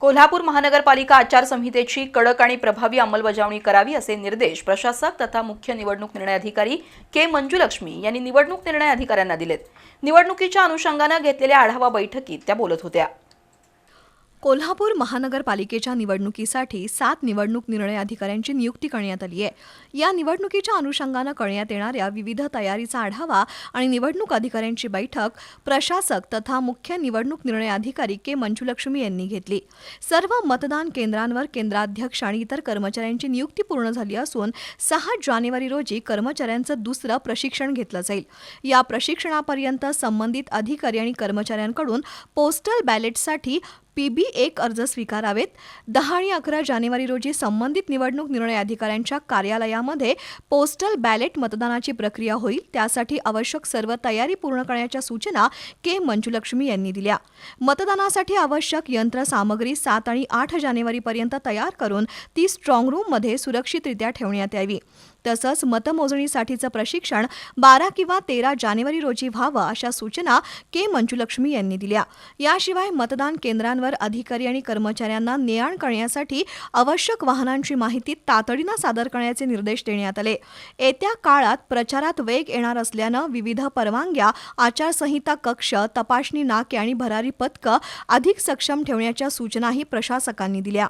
कोल्हापूर महानगरपालिका आचारसंहितेची कडक आणि प्रभावी अंमलबजावणी करावी असे निर्देश प्रशासक तथा मुख्य निवडणूक निर्णय अधिकारी के मंजुलक्ष्मी यांनी निवडणूक निर्णय अधिकाऱ्यांना दिलेत. निवडणुकीच्या अनुषंगानं घेतलेल्या आढावा बैठकीत त्या बोलत होत्या. कोल्हापूर महानगरपालिकेच्या निवडणुकीसाठी सात निवडणूक निर्णय अधिकाऱ्यांची नियुक्ती करण्यात आली आहे. या निवडणुकीच्या अनुषंगानं करण्यात येणाऱ्या विविध तयारीचा आढावा आणि निवडणूक अधिकाऱ्यांची बैठक प्रशासक तथा मुख्य निवडणूक निर्णय अधिकारी के मंजुलक्ष्मी यांनी घेतली. सर्व मतदान केंद्रांवर केंद्राध्यक्ष आणि इतर कर्मचाऱ्यांची नियुक्ती पूर्ण झाली असून सहा जानेवारी रोजी कर्मचाऱ्यांचं दुसरं प्रशिक्षण घेतलं जाईल. या प्रशिक्षणापर्यंत संबंधित अधिकारी आणि कर्मचाऱ्यांकडून पोस्टल बॅलेटसाठी पी बी एक अर्ज स्वीकारावेत. दहा आणि अकरा जानेवारी रोजी संबंधित निवडणूक निर्णय अधिकाऱ्यांच्या कार्यालयामध्ये पोस्टल बॅलेट मतदानाची प्रक्रिया होईल. त्यासाठी आवश्यक सर्व तयारी पूर्ण करण्याच्या सूचना के मंजुलक्ष्मी यांनी दिल्या. मतदानासाठी आवश्यक यंत्रसामग्री सात आणि आठ जानेवारीपर्यंत तयार करून ती स्ट्रॉंग रूममध्ये सुरक्षितरित्या ठेवण्यात यावी. तसंच मतमोजणीसाठीचं प्रशिक्षण बारा किंवा तेरा जानेवारी रोजी व्हावं अशा सूचना के मंजुलक्ष्मी यांनी दिल्या. याशिवाय मतदान केंद्रांवर अधिकारी आणि कर्मचाऱ्यांना ने आण करण्यासाठी आवश्यक वाहनांची माहिती तातडीनं सादर करण्याचे निर्देश देण्यात आले. येत्या काळात प्रचारात वेग येणार असल्यानं विविध परवानग्या आचारसंहिता कक्ष तपासणी नाके आणि भरारी पथकं अधिक सक्षम ठेवण्याच्या सूचनाही प्रशासकांनी दिल्या.